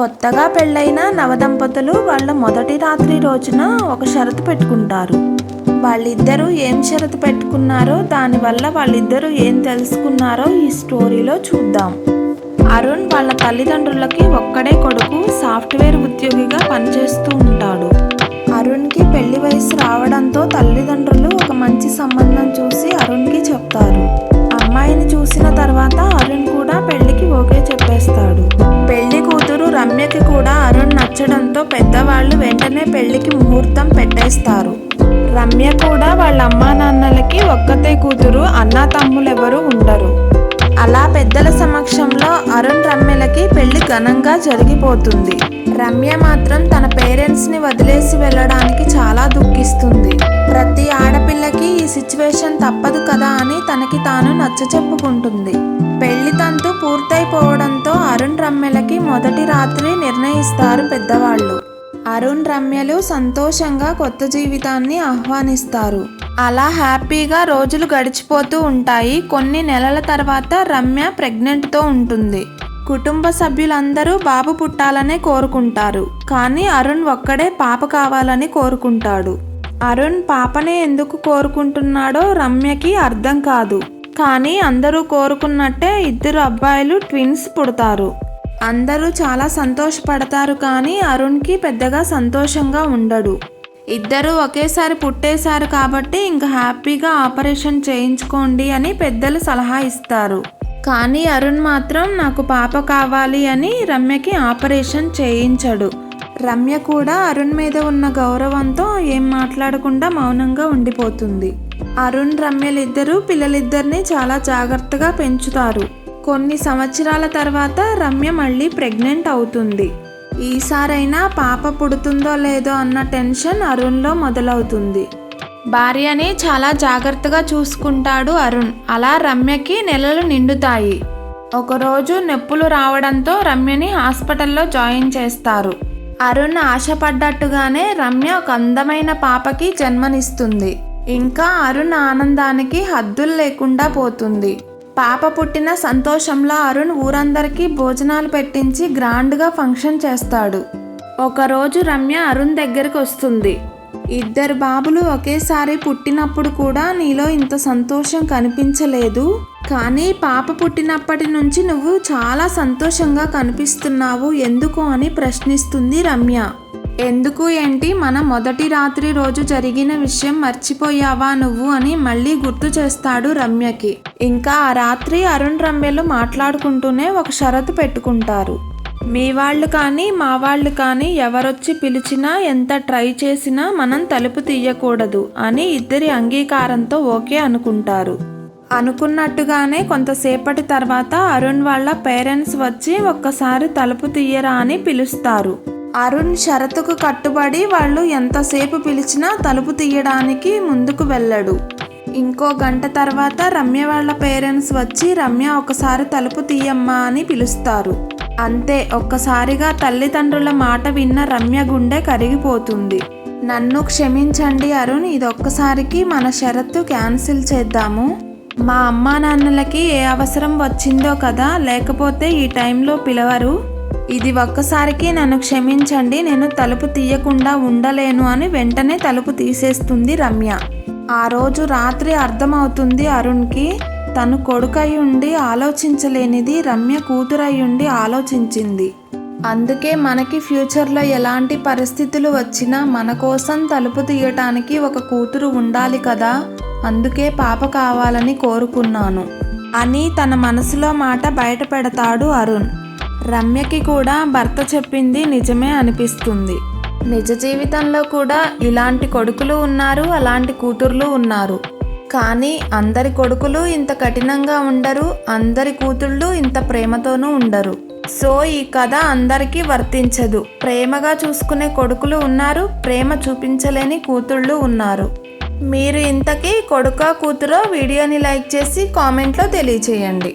కొత్తగా పెళ్ళైన నవదంపతులు వాళ్ళ మొదటి రాత్రి రోజున ఒక షరతు పెట్టుకుంటారు. వాళ్ళిద్దరూ ఏం షరతు పెట్టుకున్నారో దానివల్ల వాళ్ళిద్దరూ ఏం తెలుసుకున్నారో ఈ స్టోరీలో చూద్దాం. అరుణ్ వాళ్ళ తల్లిదండ్రులకి ఒక్కడే కొడుకు సాఫ్ట్వేర్ ఉద్యోగిగా పనిచేస్తూ కూతురు కూడా అరుణ్ నచ్చడంతో పెద్దవాళ్ళు వెంటనే పెళ్ళికి ముహూర్తం పెట్టేస్తారు. రమ్య కూడా వాళ్ళ అమ్మా నాన్నలకి ఒక్కతే కూతురు అన్నా తమ్ములెవరూ ఉండరు. అలా పెద్దల సమక్షంలో అరుణ్ రమ్యలకి పెళ్ళి ఘనంగా జరిగిపోతుంది. రమ్య మాత్రం తన పేరెంట్స్ని వదిలేసి వెళ్ళడానికి చాలా దుఃఖిస్తుంది. ప్రతి ఆడపిల్లకి ఈ సిచ్యువేషన్ తప్పదు కదా అని తనకి తాను నచ్చ చెప్పుకుంటుంది పెళ్ళి తంతు పూర్తయిపోవడంతో అరుణ్ రమ్యలకి మొదటి రాత్రి నిర్ణయిస్తారు పెద్దవాళ్ళు. అరుణ్ రమ్యలు సంతోషంగా కొత్త జీవితాన్ని ఆహ్వానిస్తారు. అలా హ్యాపీగా రోజులు గడిచిపోతూ ఉంటాయి. కొన్ని నెలల తర్వాత రమ్య ప్రెగ్నెంట్తో ఉంటుంది. కుటుంబ సభ్యులందరూ బాబు పుట్టాలనే కోరుకుంటారు. కానీ అరుణ్ ఒక్కడే పాప కావాలని కోరుకుంటాడు. అరుణ్ పాపనే ఎందుకు కోరుకుంటున్నాడో రమ్యకి అర్థం కాదు. కానీ అందరూ కోరుకున్నట్టే ఇద్దరు అబ్బాయిలు ట్విన్స్ పుడతారు. అందరూ చాలా సంతోషపడతారు కానీ అరుణ్కి పెద్దగా సంతోషంగా ఉండడు. ఇద్దరూ ఒకేసారి పుట్టేశారు కాబట్టి ఇంకా హ్యాపీగా ఆపరేషన్ చేయించుకోండి అని పెద్దలు సలహా ఇస్తారు. కానీ అరుణ్ మాత్రం నాకు పాప కావాలి అని రమ్యకి ఆపరేషన్ చేయించడు. రమ్య కూడా అరుణ్ మీద ఉన్న గౌరవంతో ఏం మాట్లాడకుండా మౌనంగా ఉండిపోతుంది. అరుణ్ రమ్యలిద్దరూ పిల్లలిద్దరిని చాలా జాగ్రత్తగా పెంచుతారు. కొన్ని సంవత్సరాల తర్వాత రమ్య మళ్ళీ ప్రెగ్నెంట్ అవుతుంది. ఈసారైనా పాప పుడుతుందో లేదో అన్న టెన్షన్ అరుణ్లో మొదలవుతుంది. భార్యని చాలా జాగ్రత్తగా చూసుకుంటాడు అరుణ్. అలా రమ్యకి నెలలు నిండుతాయి. ఒకరోజు నొప్పులు రావడంతో రమ్యని హాస్పిటల్లో జాయిన్ చేస్తారు. అరుణ్ ఆశపడ్డట్టుగానే రమ్య ఒక అందమైన పాపకి జన్మనిస్తుంది. ఇంకా అరుణ్ ఆనందానికి హద్దులు లేకుండా పోతుంది. పాప పుట్టిన సంతోషంలో అరుణ్ ఊరందరికీ భోజనాలు పెట్టించి గ్రాండ్గా ఫంక్షన్ చేస్తాడు. ఒకరోజు రమ్య అరుణ్ దగ్గరికి వస్తుంది. ఇద్దరు బాబులు ఒకేసారి పుట్టినప్పుడు కూడా నీలో ఇంత సంతోషం కనిపించలేదు. కానీ పాప పుట్టినప్పటి నుంచి నువ్వు చాలా సంతోషంగా కనిపిస్తున్నావు ఎందుకు అని ప్రశ్నిస్తుంది రమ్య. ఎందుకు ఏంటి? మన మొదటి రాత్రి రోజు జరిగిన విషయం మర్చిపోయావా నువ్వు అని మళ్ళీ గుర్తు చేస్తాడు రమ్యకి. ఇంకా ఆ రాత్రి అరుణ్ రమ్యలు మాట్లాడుకుంటూనే ఒక షరతు పెట్టుకుంటారు. మీ వాళ్ళు కానీ మా వాళ్ళు కానీ ఎవరొచ్చి పిలిచినా ఎంత ట్రై చేసినా మనం తలుపు తీయకూడదు అని ఇద్దరి అంగీకారంతో ఓకే అనుకుంటారు. అనుకున్నట్టుగానే కొంతసేపటి తర్వాత అరుణ్ వాళ్ళ పేరెంట్స్ వచ్చి ఒక్కసారి తలుపు తీయరా అని పిలుస్తారు. అరుణ్ షరతుకు కట్టుబడి వాళ్ళు ఎంతసేపు పిలిచినా తలుపు తీయడానికి ముందుకు వెళ్ళడు. ఇంకో గంట తర్వాత రమ్య వాళ్ళ పేరెంట్స్ వచ్చి రమ్య ఒకసారి తలుపు తీయమ్మా అని పిలుస్తారు. అంతే ఒక్కసారిగా తల్లిదండ్రుల మాట విన్న రమ్య గుండె కరిగిపోతుంది. నన్ను క్షమించండి అరుణ్ ఇదొక్కసారికి మన షరతు క్యాన్సిల్ చేద్దాము. మా అమ్మా నాన్నలకి ఏ అవసరం వచ్చిందో కదా లేకపోతే ఈ టైంలో పిలవరు. ఇది ఒక్కసారికి నన్ను క్షమించండి నేను తలుపు తీయకుండా ఉండలేను అని వెంటనే తలుపు తీసేస్తుంది రమ్య. ఆ రోజు రాత్రి అర్థమవుతుంది అరుణ్కి. తను కొడుకయ్యుండి ఆలోచించలేనిది రమ్య కూతురయ్యుండి ఆలోచించింది. అందుకే మనకి ఫ్యూచర్లో ఎలాంటి పరిస్థితులు వచ్చినా మన కోసం తలుపు తీయటానికి ఒక కూతురు ఉండాలి కదా అందుకే పాప కావాలని కోరుకున్నాను. అని తన మనసులో మాట బయట పెడతాడు అరుణ్. రమ్యకి కూడా భర్త చెప్పింది నిజమే అనిపిస్తుంది. నిజ జీవితంలో కూడా ఇలాంటి కొడుకులు ఉన్నారు అలాంటి కూతుర్లు ఉన్నారు. కానీ అందరి కొడుకులు ఇంత కఠినంగా ఉండరు అందరి కూతుళ్ళు ఇంత ప్రేమతోనూ ఉండరు. సో ఈ కథ అందరికీ వర్తించదు. ప్రేమగా చూసుకునే కొడుకులు ఉన్నారు ప్రేమ చూపించలేని కూతుళ్ళు ఉన్నారు. మీరు ఇంతకీ కొడుక కూతురో వీడియోని లైక్ చేసి కామెంట్లో తెలియచేయండి.